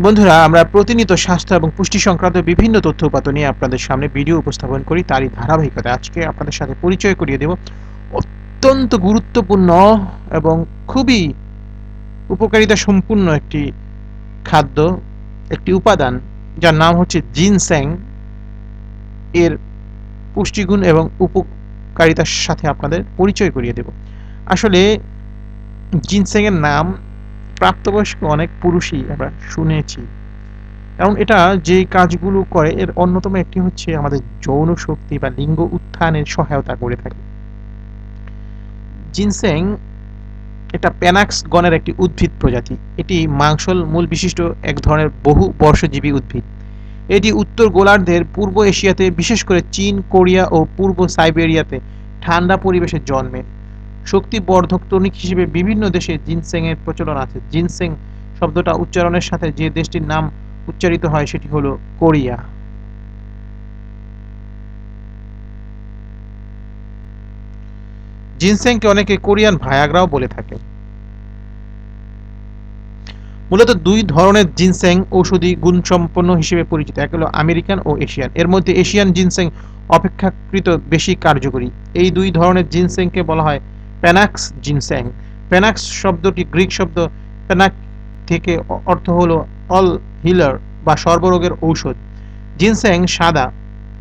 বন্ধুরা, আমরা প্রতিনিয়ত স্বাস্থ্য এবং পুষ্টি সংক্রান্ত বিভিন্ন তথ্য উপাত্ত নিয়ে আপনাদের সামনে ভিডিও উপস্থাপন করি, তারই ধারাবাহিকতা। আজকে আপনাদের সাথে পরিচয় করিয়ে দেব অত্যন্ত গুরুত্বপূর্ণ এবং খুবই উপকারিতা সম্পূর্ণ একটি খাদ্য, একটি উপাদান, যার নাম হচ্ছে জিনস্যাং। এর পুষ্টিগুণ এবং উপকারিতার সাথে আপনাদের পরিচয় করিয়ে দেব। আসলে জিনস্যাং এর নাম প্রাপ্তবয়স্ক অনেক পুরুষই আমরা শুনেছি। কারণ এটা যে কাজগুলো করে, এর অন্যতম একটি হচ্ছে আমাদের যৌন শক্তি বা লিঙ্গ উত্থানের সহায়তা করে থাকে। জিনসেং এটা প্যানাক্স গণের একটি উদ্ভিদ প্রজাতি। এটি মাংসল মূল বিশিষ্ট এক ধরনের বহু বর্ষজীবী উদ্ভিদ। এটি উত্তর গোলার্ধের পূর্ব এশিয়াতে, বিশেষ করে চীন, কোরিয়া ও পূর্ব সাইবেরিয়াতে ঠান্ডা পরিবেশে জন্মে। শক্তিবর্ধক টনিক হিসেবে বিভিন্ন দেশে জিনসেং এর প্রচলন আছে। জিনসেং শব্দটা উচ্চারণের সাথে যে দেশটির নাম উচ্চারিত হয় সেটি হলো কোরিয়া। জিনসেংকে অনেকে কোরিয়ান ভায়াগ্রাও বলে থাকে মূলত দুই ধরনের জিনসেং ঔষধি গুণসম্পন্ন হিসেবে পরিচিত। এক হলো আমেরিকান ও এশিয়ান। এর মধ্যে এশিয়ান জিনসেং অপেক্ষাকৃত বেশি কার্যকরী। এই দুই ধরনের জিনসেংকে বলা হয় প্যানাক্স জিনস্যাং প্যানাক্স শব্দটি গ্রিক শব্দ প্যানাক থেকে অর্থ হলো অল হিলার বা সর্বরোগের ঔষধ। জিনস্যাং সাদা,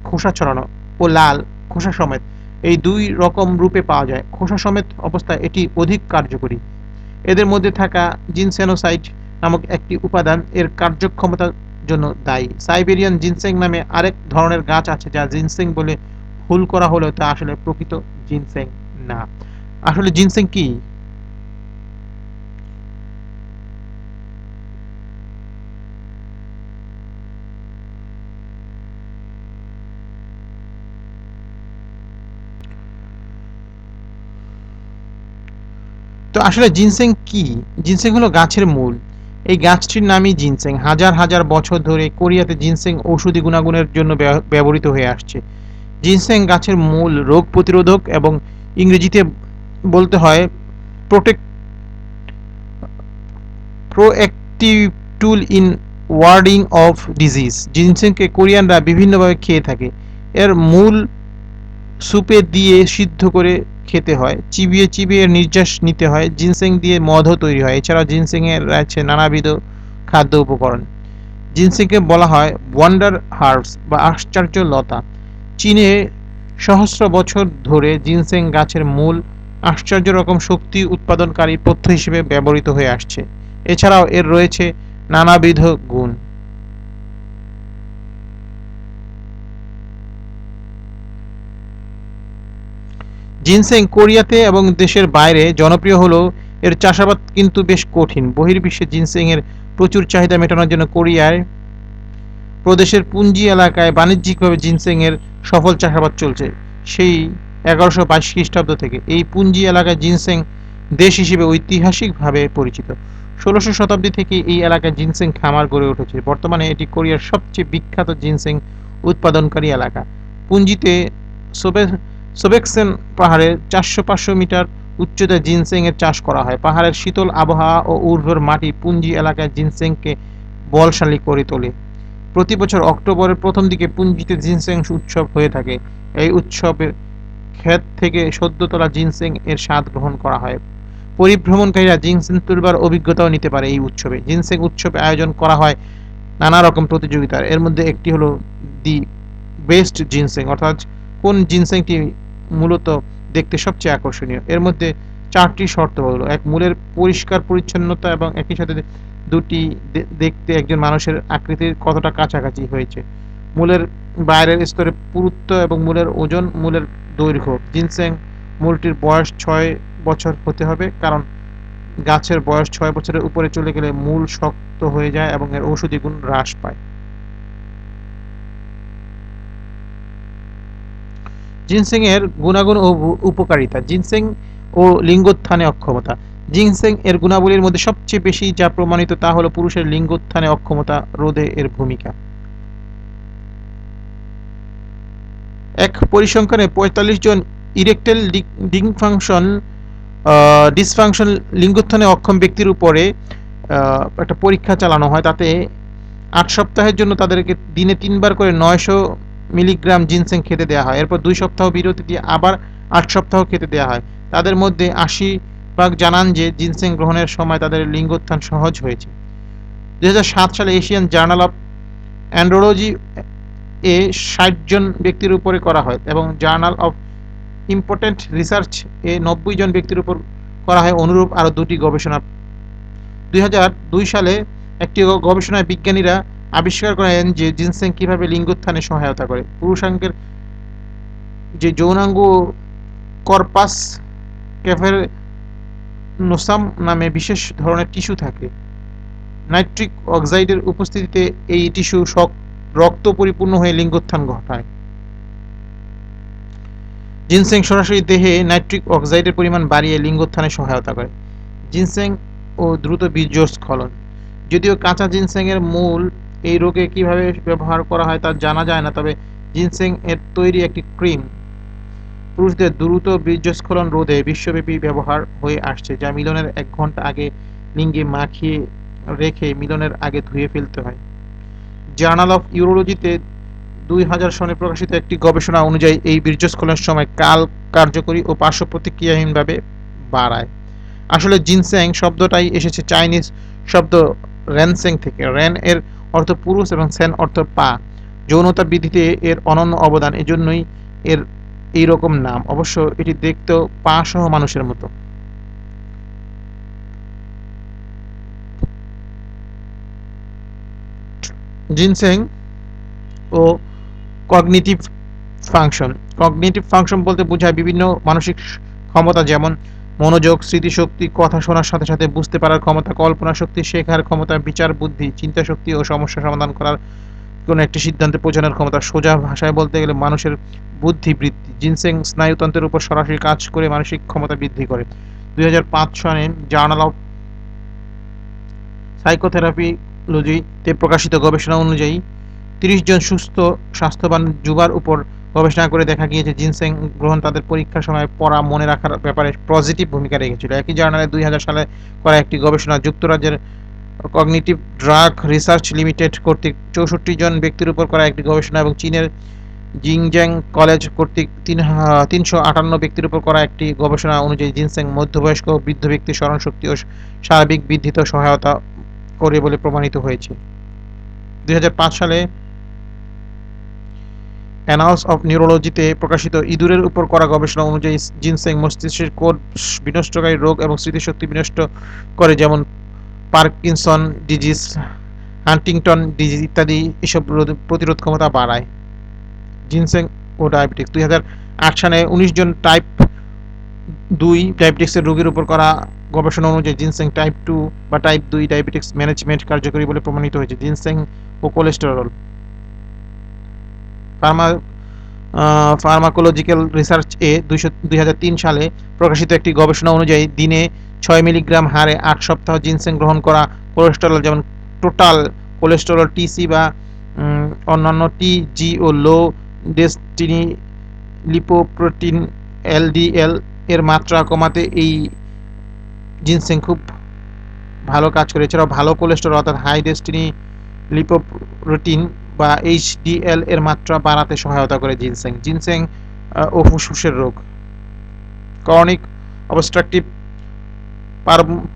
খোসা ছড়ানো ও লাল, খোসা সমেত। এই দুই রকম রূপে পাওয়া যায়। খোসা সমেত অবস্থায় এটি অধিক কার্যকরী। এদের মধ্যে থাকা জিনসেনোসাইট নামক একটি উপাদান এর কার্যক্ষমতার জন্য দায়ী। সাইবেরিয়ান জিনসেং নামে আরেক ধরনের গাছ আছে যা জিনসেং বলে ভুল করা হলেও তা আসলে প্রকৃত জিনসেং না। আসলে জিনসেং কি? তো আসলে জিনসেং কি? জিনসেং হলো গাছের মূল। এই গাছটির নামই জিনসেং। হাজার হাজার বছর ধরে কোরিয়াতে জিনসেং ঔষধি গুণাগুণের জন্য ব্যবহৃত হয়ে আসছে। জিনসেং গাছের মূল রোগ প্রতিরোধক এবং ইংরেজিতে বলতে হয় protect proactive tool in warding off disease জিনসেংকে কোরিয়ানরা বিভিন্নভাবে খেয়ে থাকে। এর মূল সুপে দিয়ে সিদ্ধ করে খেতে হয়। চিবিয়ে চিবিয়ে নির্যাস নিতে হয়। জিনসেং দিয়ে মধও তৈরি হয়। এছাড়াও জিনসেং এর রয়েছে নানাবিধ খাদ্য উপকরণ। জিনসেংকে বলা হয় ওয়ান্ডার হার্বস বা আশ্চর্য লতা। চীনে সহস্র বছর ধরে জিনসেং গাছের মূল আশ্চর্য রকম শক্তি উৎপাদনকারী পথ্য হিসেবে ব্যবহৃত হয়ে আসছে। এছাড়াও এর রয়েছে নানাবিধ গুণ। জিনসেং কোরিয়াতে এবং দেশের বাইরে জনপ্রিয় হলেও এর চাষাবাদ কিন্তু বেশ কঠিন। বহির্বিশ্বে জিনসেং এর প্রচুর চাহিদা মেটানোর জন্য কোরিয়ায় প্রদেশের পুঞ্জি এলাকায় বাণিজ্যিকভাবে জিনসেং এর সফল চাষাবাদ চলছে। সেই এগারোশো বাইশ খ্রিস্টাব্দ থেকে এই পুঞ্জি এলাকায় জিনসেং দেশ হিসেবে ঐতিহাসিকভাবে পরিচিত। ষোলোশো শতাব্দী থেকে এই এলাকায় জিনসেং খামার গড়ে উঠেছে। বর্তমানে এটি কোরিয়ার সবচেয়ে বিখ্যাত জিনসেং উৎপাদনকারী এলাকা। পুঞ্জিতে সোবে সোবেকসেন পাহাড়ে চারশো পাঁচশো মিটার উচ্চতায় জিনসেং এর চাষ করা হয়। পাহাড়ের শীতল আবহাওয়া ও উর্বর মাটি পুঞ্জি এলাকায় জিনসেংকে বলশালী করে তোলে। প্রতি বছর অক্টোবরের প্রথম দিকে পুঞ্জিতে জিনসেং উৎসব হয়ে থাকে। এই উৎসবে ক্ষেত থেকে সদ্য তোলা জিনসেং এর স্বাদ গ্রহণ করা হয়। পরিভ্রমণকারীরা জিনসেং তুলবার অভিজ্ঞতাও নিতে পারে এই উৎসবে। জিনসেং উৎসবে আয়োজন করা হয় নানা রকম প্রতিযোগিতার। এর মধ্যে একটি হলো দি বেস্ট জিনসেং, অর্থাৎ কোন জিনসেংটি মূলত দেখতে সবচেয়ে আকর্ষণীয়। এর মধ্যে চারটি শর্ত হলো, এক মূলের পরিষ্কার পরিচ্ছন্নতা এবং একই সাথে দুটি দেখতে একজন মানুষের আকৃতির কতটা কাছাকাছি হয়েছে। মূলের বাইরের স্তরে পুরুত্ব এবং মূলের ওজন, মূলের দৈর্ঘ্য। জিনসেং মূলটির বয়স ছয় বছর হতে হবে, কারণ গাছের বয়স ছয় বছরের উপরে চলে গেলে মূল শক্ত হয়ে যায় এবং এর ঔষধি গুণ হ্রাস পায়। জিনসেং এর গুণাগুণ ও উপকারিতা। জিনসেং ও লিঙ্গোত্থানে অক্ষমতা। জিনসেং এর গুণাবলীর মধ্যে সবচেয়ে বেশি যা প্রমাণিত তা হলো পুরুষের লিঙ্গোত্থানে অক্ষমতা রোধে এর ভূমিকা। এক পরিসংখ্যানে পঁয়তাল্লিশ জন ইরেকটেল ডিংফাংশন ডিসফাংশন লিঙ্গোত্থানে অক্ষম ব্যক্তির উপরে একটা পরীক্ষা চালানো হয়। তাতে আট সপ্তাহের জন্য তাদেরকে দিনে তিনবার করে নয়শো মিলিগ্রাম জিনসেং খেতে দেওয়া হয়। এরপর দুই সপ্তাহ বিরতি দিয়ে আবার আট সপ্তাহ খেতে দেওয়া হয়। তাদের মধ্যে আশি ভাগ জানান যে জিনসেং গ্রহণের সময় তাদের লিঙ্গোত্থান সহজ হয়েছে। দু হাজার সাত সালে এশিয়ান জার্নাল অফ অ্যান্ড্রোলজি এ ষাট জন ব্যক্তির উপরে করা হয় এবং জার্নাল অফ ইম্পর্টেন্ট রিসার্চ এ নব্বই জন ব্যক্তির উপর করা হয়। অনুরূপ আরও দুটি গবেষণা। দুই সালে একটি গবেষণায় বিজ্ঞানীরা আবিষ্কার করেন যে জিনসেং কীভাবে লিঙ্গোত্থানে সহায়তা করে। পুরুষাঙ্গের যে যৌনাঙ্গ কর্পাস ক্যাফের নোসাম নামে বিশেষ ধরনের টিস্যু থাকে। নাইট্রিক অক্সাইডের উপস্থিতিতে এই টিস্যু শক- রক্ত পরিপূর্ণ হয়ে লিঙ্গোত্থান ঘটায়। জিনসেং সরাসরি দেহে নাইট্রিক অক্সাইডের পরিমাণ বাড়িয়ে লিঙ্গোত্থানে সহায়তা করে। জিনসেং ও দ্রুত বীর্যস্খলন যদিও কাঁচা জিনসেং এর মূল এই রোগে কীভাবে ব্যবহার করা হয় তা জানা যায় না, তবে জিনসেং এর তৈরি একটি ক্রিম পুরুষদের দ্রুত বীর্যস্খলন রোধে বিশ্বব্যাপী ব্যবহার হয়ে আসছে, যা মিলনের এক ঘণ্টা আগে লিঙ্গে মাখিয়ে রেখে মিলনের আগে ধুয়ে ফেলতে হয়। জার্নাল অফ ইউরোলজিতে দুই হাজার সনে প্রকাশিত একটি গবেষণা অনুযায়ী এই বীর্যস্খলনের সময় কাল কার্যকরী ও পার্শ্ব প্রতিক্রিয়াহীনভাবে বাড়ায়। আসলে জিনসেং শব্দটাই এসেছে চাইনিজ শব্দ র্যানসেং থেকে। র্যান এর অর্থ পুরুষ এবং সেন অর্থ পা। যৌনতা বৃদ্ধিতে এর অনন্য অবদান। এজন্যই এর এই রকম নাম। অবশ্য এটি দেখতেও পা সহ মানুষের মতো। জিনসেং ও কগনিটিভ ফাংশন। কগনিটিভ ফাংশন বলতে বোঝায় বিভিন্ন মানসিক ক্ষমতা, যেমন মনোযোগ, স্মৃতিশক্তি, কথা শোনার সাথে সাথে বুঝতে পারার ক্ষমতা, কল্পনা শক্তি, শেখার ক্ষমতা, বিচার বুদ্ধি, চিন্তা শক্তি ও সমস্যা সমাধান করার কোনো একটি সিদ্ধান্তে পৌঁছানোর ক্ষমতা। সোজা ভাষায় বলতে গেলে মানুষের বুদ্ধি বৃদ্ধি জিনসেং স্নায়ুতন্ত্রের উপর সরাসরি কাজ করে মানসিক ক্ষমতা বৃদ্ধি করে। দুই সালে জার্নাল অফ সাইকোথেরাপিলজিতে প্রকাশিত গবেষণা অনুযায়ী, তিরিশ জন সুস্থ, স্বাস্থ্যবান যুবার উপর গবেষণা করে দেখা গিয়েছে জিনসেং গ্রহণ তাদের পরীক্ষার সময় পড়া মনে রাখার ব্যাপারে পজিটিভ ভূমিকা রেখেছিল। একই জার্নালে দুই হাজার সালে করা একটি গবেষণা যুক্তরাজ্যের কগনিটিভ ড্রাগ রিসার্চ লিমিটেড কর্তৃক চৌষট্টি জন ব্যক্তির উপর করা একটি গবেষণা এবং চীনের জিংজ্যাং কলেজ কর্তৃক তিন তিনশো আটান্ন ব্যক্তির উপর করা একটি গবেষণা অনুযায়ী জিনসেং মধ্যবয়স্ক বৃদ্ধ ব্যক্তির স্মরণশক্তি ও সার্বিক বৃদ্ধিতে সহায়তা করে বলে প্রমাণিত হয়েছে। দুই সালে অ্যানাউন্স অফ নিউরোলজিতে প্রকাশিত ইঁদুরের উপর করা গবেষণা অনুযায়ী জিনসেং মস্তিষ্কের কোষ বিনষ্টকারী রোগ এবং স্মৃতিশক্তি বিনষ্ট করে, যেমন পার্কিনসন ডিজিজ, হান্টিংটন ডিজিজ ইত্যাদি এসব রোধ- প্রতিরোধ ক্ষমতা বাড়ায়। জিনসেং ও ডায়াবেটিক্স। দুই সালে উনিশ জন টাইপ দুই ডায়াবেটিক্সের রোগীর উপর করা গবেষণা অনুযায়ী জিনসেং টাইপ টু বা টাইপ দুই ডায়াবেটিক্স ম্যানেজমেন্ট কার্যকরী বলে প্রমাণিত হয়েছে। জিনসেং ও কোলেস্টেরল ফার্মা ফার্মাকোলজিক্যাল রিসার্চ এ দুইশো, দুই সালে প্রকাশিত একটি গবেষণা অনুযায়ী দিনে ছয় মিলিগ্রাম হারে আট সপ্তাহ জিনসেং গ্রহণ করা কোলেস্টেরল যেমন টোটাল কোলেস্টেরল টিসি বা অন্যান্য টি জি ও লো ডেস্টিনি লিপোপ্রোটিন এলডিএল এর মাত্রা কমাতে এই জিনসেং খুব ভালো কাজ করে। এছাড়াও ভালো কোলেস্টেরল অর্থাৎ হাই ডেস্টিনি লিপোপ্রোটিন বা এইচডিএল এর মাত্রা বাড়াতে সহায়তা করে জিনসেং। জিনসেং ও ফুসফুসের রোগ। ক্রনিক অবস্ট্রাকটিভ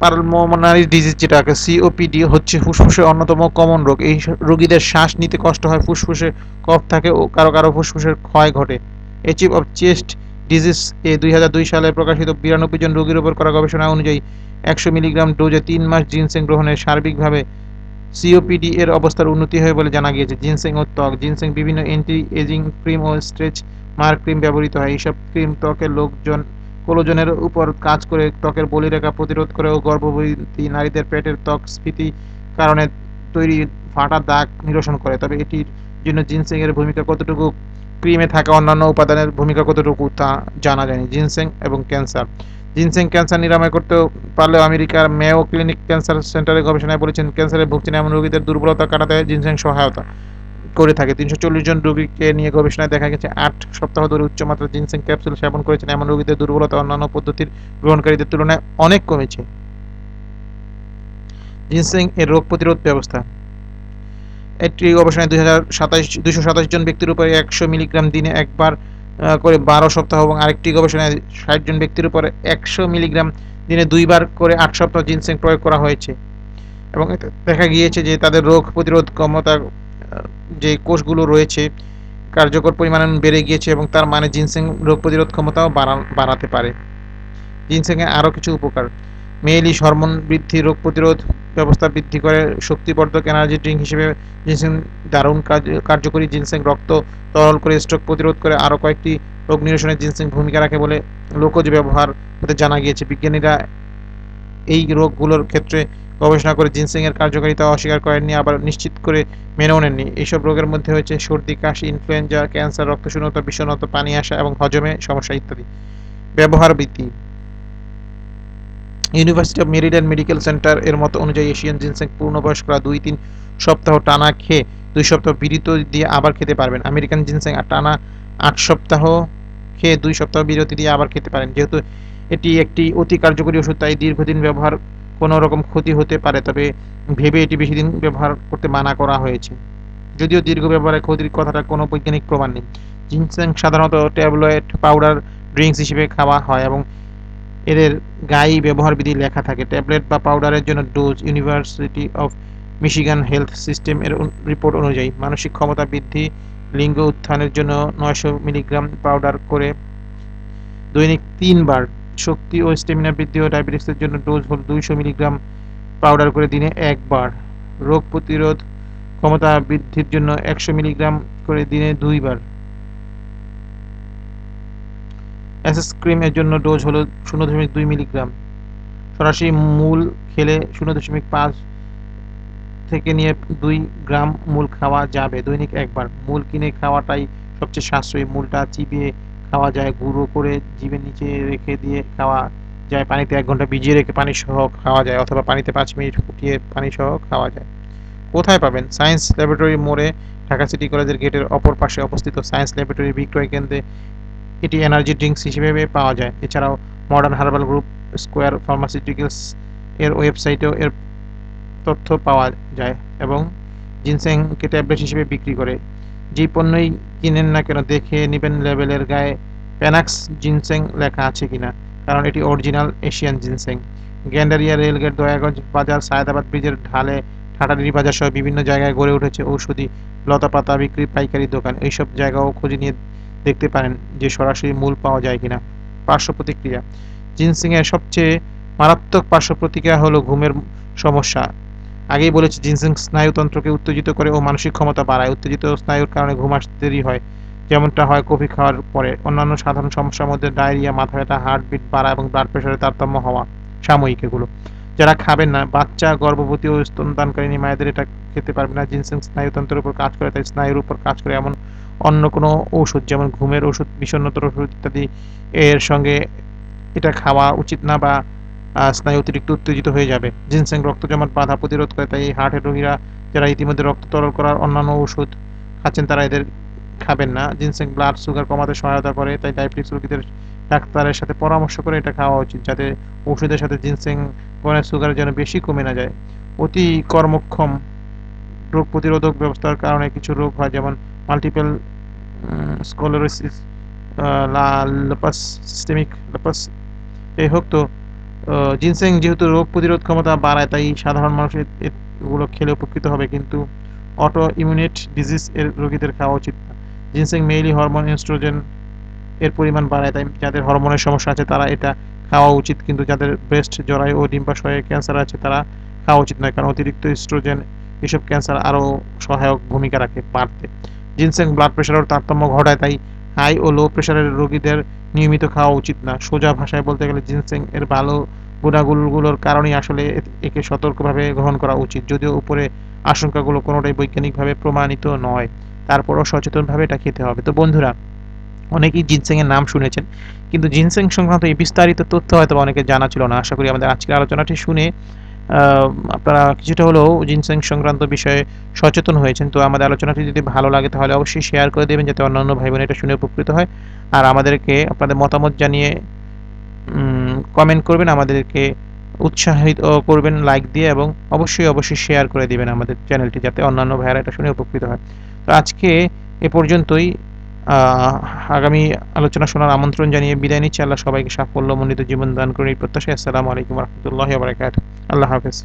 পারলমোনারি ডিজিজ যেটাকে সিওপিডি হচ্ছে ফুসফুসের অন্যতম কমন রোগ। এই রোগীদের শ্বাস নিতে কষ্ট হয়, ফুসফুসে কফ থাকে ও কারও কারও ফুসফুসের ক্ষয় ঘটে। এচিভ অফ চেস্ট ডিজিজ এ দুই হাজার দুই সালে প্রকাশিত বিরানব্বই জন রোগীর উপর করা গবেষণা অনুযায়ী একশো মিলিগ্রাম ডোজে তিন মাস জিনসেং গ্রহণে সার্বিকভাবে সিওপিডি এর অবস্থার উন্নতি হয় বলে জানা গিয়েছে। জিনসেং ও ত্বক। জিনসেং বিভিন্ন অ্যান্টি এজিং ক্রিম ও স্ট্রেচ মার্ক ক্রিম ব্যবহৃত হয়। এইসব ক্রিম ত্বকের লোকজন কোলোজনের উপর কাজ করে ত্বকের বলিরেখা প্রতিরোধ করে ও গর্ভবতী নারীদের পেটের ত্বক স্ফীতি কারণে তৈরি ফাটা দাগ নিরসন করে। তবে এটির জন্য জিনসেং এর ভূমিকা কতটুকু ক্রিমে থাকা অন্যান্য উপাদানের ভূমিকা কতটুকু তা জানা যায়নি। জিনসেং এবং ক্যান্সার। জিনসেং ক্যান্সার নিরাময় করতে পারলেও আমেরিকার মেও ক্লিনিক ক্যান্সার সেন্টারে গবেষণায় বলেছেন, ক্যান্সারে ভুগছেন এমন রোগীদের দুর্বলতা কাটাতে জিনসেং সহায়তা করে থাকে। তিনশো চল্লিশ জন রোগীকে নিয়ে গবেষণায় দেখা গেছে, আট সপ্তাহ ধরে উচ্চমাত্রা জিনসেং ক্যাপসুল সেবন করেছেন। এমন রোগীদের দুর্বলতা অন্যান্য পদ্ধতির গ্রহণকারীদের তুলনায় অনেক কমেছে। জিনসেং এর রোগ প্রতিরোধ ব্যবস্থা একটি গবেষণায় দুই হাজার সাতাশ দুশো সাতাশ জন ব্যক্তির উপরে একশো মিলিগ্রাম দিনে একবার করে বারো সপ্তাহ এবং আরেকটি গবেষণায় ষাট জন ব্যক্তির উপরে একশো মিলিগ্রাম দিনে দুইবার করে আট সপ্তাহ জিনসেং প্রয়োগ করা হয়েছে। এবং দেখা গিয়েছে যে তাদের রোগ প্রতিরোধ ক্ষমতা যে কোষগুলো রয়েছে, কার্যকর পরিমাণ বেড়ে গিয়েছে এবং তার মানে জিনসেং রোগ প্রতিরোধ ক্ষমতাও বাড়া- বাড়াতে পারে। জিনসেংয়ে আরও কিছু উপকার। মেয়েলিশ হরমোন বৃদ্ধি রোগ প্রতিরোধ ব্যবস্থা বৃদ্ধি করে শক্তিবর্ধক এনার্জি ড্রিঙ্ক হিসেবে জিনসেং দারুণ কার্য- কার্যকরী জিনসেং রক্ত তরল করে স্ট্রোক প্রতিরোধ করে আরও কয়েকটি রোগ নিরসনে জিনসেং ভূমিকা রাখে বলে লোকজ ব্যবহার হতে জানা গিয়েছে। বিজ্ঞানীরা এই রোগগুলোর ক্ষেত্রে গবেষণা করে জিনসেং এর কার্যকারিতা অস্বীকার করেননি, আবার নিশ্চিত করে মেনেও নেননি। এইসব রোগের মধ্যে হয়েছে সর্দি, কাশি ইনফ্লুয়েঞ্জা ক্যান্সার রক্তশূন্যতা, বিষণ্ণতা, পানি আসা এবং হজমে সমস্যা ইত্যাদি। ব্যবহার বৃদ্ধি। University of Maryland medical center এর মতো অনুযায়ী এশিয়ান জিনসেং পূর্ণবয়স্করা দুই তিন সপ্তাহ টানা খেয়ে দুই সপ্তাহ বিরতি দিয়ে আবার খেতে পারবেন। আমেরিকান জিনসেং আর টানা আট সপ্তাহ খেয়ে দুই সপ্তাহ বিরতি দিয়ে আবার খেতে পারেন। যেহেতু এটি একটি অতি কার্যকরী ওষুধ, তাই দীর্ঘদিন ব্যবহার কোনো রকম ক্ষতি হতে পারে। তবে ভেবে এটি বেশি দিন ব্যবহার করতে মানা করা হয়েছে। যদিও দীর্ঘ ব্যবহারে ক্ষতির কথাটা কোনো বৈজ্ঞানিক প্রমাণ নেই। জিনসেং সাধারণত ট্যাবলেট পাউডার ড্রিঙ্কস হিসেবে খাওয়া হয় এবং এদের গায়ে ব্যবহার বিধি লেখা থাকে। ট্যাবলেট বা পাউডারের জন্য dose, university of Michigan health system এর রিপোর্ট অনুযায়ী মানসিক ক্ষমতা বৃদ্ধি, লিঙ্গ উত্থানের জন্য নয়শো মিলিগ্রাম পাউডার করে দৈনিক তিনবার, শক্তি ও স্টেমিনা বৃদ্ধি ও ডায়াবেটিসের জন্য ডোজ হল দুইশো মিলিগ্রাম পাউডার করে দিনে একবার। রোগ প্রতিরোধ ক্ষমতা বৃদ্ধির জন্য একশো মিলিগ্রাম করে দিনে দুইবার। অ্যাসেস ক্রিমের জন্য ডোজ হলো শূন্য দশমিক দুই মিলিগ্রাম। সরাসরি মূল খেলে শূন্য দশমিক পাঁচ থেকে নিয়ে দুই গ্রাম মূল খাওয়া যাবে, দৈনিক একবার। মূল কিনে খাওয়াটাই সবচেয়ে সাশ্রয়ী। মূলটা চিবিয়ে খাওয়া যায়, গুঁড়ো করে জিভের নিচে রেখে দিয়ে খাওয়া যায়। পানিতে এক ঘণ্টা ভিজিয়ে রেখে পানি সহ খাওয়া যায়, অথবা পানিতে পাঁচ মিনিট ফুটিয়ে পানি সহ খাওয়া যায়। কোথায় পাবেন? সায়েন্স ল্যাবরেটরি মোড়ে, ঢাকা সিটি কলেজের গেটের অপর পাশে অবস্থিত সায়েন্স ল্যাবরেটরি বিক্রয় কেন্দ্রে এটি এনার্জি ড্রিঙ্কস হিসেবে পাওয়া যায়। এছাড়াও modern herbal group square pharmaceuticals এর ওয়েবসাইটেও এর তথ্য পাওয়া যায় এবং জিনসেংকে ট্যাবলেট হিসেবে বিক্রি করে। যে পণ্যই কিনেন না কেন, দেখে নেবেন লেবেলের গায়ে প্যানাক্স জিনসেং লেখা আছে কিনা, কারণ এটি original Asian ginseng Gandaria rail gate Dayaganj বাজার, সায়দাবাদ ব্রিজের ঢালে ঠাটারি বাজার সহ বিভিন্ন জায়গায় গড়ে উঠেছে ঔষধি লতাপাতা বিক্রি পাইকারি দোকান। এইসব জায়গাও খুঁজে নিয়ে দেখতে পারেন যে সরাসরি মূল পাওয়া যায় কিনা পার্শ্ব প্রতিক্রিয়া জিনসিং এর সবচেয়ে মারাত্মক পার্শ্ব প্রতিক্রিয়া হলো ঘুমের সমস্যা। আগেই বলেছি, জিনসিং স্নায়ুতন্ত্রকে উত্তেজিত করে ও মানসিক ক্ষমতা বাড়ায়। উত্তেজিত স্নায়ুর কারণে ঘুম আসতে দেরি হয়। যেমনটা হয় কফি খাওয়ার পরে। অন্যান্য সাধারণ সমস্যার মধ্যে ডায়রিয়া, মাথা ব্যথা, হার্টবিট বাড়া এবং ব্লাড প্রেশারের তারতম্য হওয়া সাময়িক এগুলো। যারা খাবেন না, বাচ্চা, গর্ভবতী ও স্তনদানকারী মায়েদের এটা খেতে পারবে না। জিনসিং স্নায়ুতন্ত্রের উপর কাজ করে, তাই স্নায়ুর উপর কাজ করে এমন অন্য কোনো ঔষধ, যেমন ঘুমের ওষুধ বিষণ্ণতার ওষুধ ইত্যাদি, এর সঙ্গে এটা খাওয়া উচিত না বা স্নায়ু অতিরিক্ত উত্তেজিত হয়ে যাবে। জিনসেং রক্ত জমাট বাধা প্রতিরোধ করে তাই হার্টের রোগীরা যারা ইতিমধ্যে রক্ত তরল করার অন্যান্য ওষুধ খাচ্ছেন তারা এদের খাবেন না। জিনসেং ব্লাড সুগার কমাতে সহায়তা করে তাই ডায়াবেটিস রোগীদের ডাক্তারের সাথে পরামর্শ করে এটা খাওয়া উচিত, যাতে ওষুধের সাথে জিনসেং গণের সুগার যেন বেশি কমে না যায়। অতি কর্মক্ষম রোগ প্রতিরোধক ব্যবস্থার কারণে কিছু রোগ হয়, যেমন multiple sclerosis lupus systemic lupus এই হোক তো জিনসেং যেহেতু রোগ প্রতিরোধ ক্ষমতা বাড়ায়, তাই সাধারণ মানুষ এগুলো খেলে উপকৃত হবে, কিন্তু অটো ইমিউনিট ডিজিজ এর রোগীদের খাওয়া উচিত না। জিনসেং মেইলি হরমোন ইনস্ট্রোজেন এর পরিমাণ বাড়ায়, তাই যাদের হরমোনের সমস্যা আছে, তারা এটা খাওয়া উচিত, কিন্তু যাদের ব্রেস্ট জরায়ু ও ডিম্বাশয়ে ক্যান্সার আছে, তারা খাওয়া উচিত নয়, কারণ অতিরিক্ত ইস্ট্রোজেন এসব ক্যান্সার আরও সহায়ক ভূমিকা রাখে বাড়তে। জিনসেং ব্লাড প্রেশারের তারতম্য ঘটায়, তাই হাই ও লো প্রেশারের রোগীদের নিয়মিত খাওয়া উচিত না। সোজা ভাষায় বলতে গেলে জিনসেং এর ভালো গুণাগুণগুলোর কারণেই আসলে একে সতর্কভাবে গ্রহণ করা উচিত, যদিও উপরে আশঙ্কাগুলো কোনোটাই বৈজ্ঞানিকভাবে প্রমাণিত নয়। তারপরও সচেতনভাবে এটা খেতে হবে। তো বন্ধুরা, অনেকেই জিনসেংয়ের নাম শুনেছেন, কিন্তু জিনসেং সংক্রান্ত এই বিস্তারিত তথ্য হয়তো অনেকে জানা ছিল না। আশা করি আমাদের আজকের আলোচনাটি শুনে আপনারা কিছুটা হলেও জিনসেং সংক্রান্ত বিষয়ে সচেতন হয়েছেন। তো আমাদের আলোচনাটি যদি ভালো লাগে, তাহলে অবশ্যই শেয়ার করে দেবেন যাতে অন্যান্য ভাই বোন এটা শুনে উপকৃত হয়। আর আমাদেরকে আপনাদের মতামত জানিয়ে কমেন্ট করবেন, আমাদেরকে উৎসাহিত করবেন লাইক দিয়ে এবং অবশ্যই অবশ্যই শেয়ার করে দিবেন আমাদের চ্যানেলটি যাতে অন্যান্য ভাইয়েরা এটা শুনে উপকৃত হয়। তো আজকে এ পর্যন্তই। আগামী আলোচনা শোনার আমন্ত্রণ জানিয়ে বিদায় নিচ্ছি। আল্লাহ সবাইকে সাফল্যমণ্ডিত জীবন দান করে এই প্রত্যাশায় আসসালামু আলাইকুম রহমতুল্লাহ আল্লাহ হাফেজ।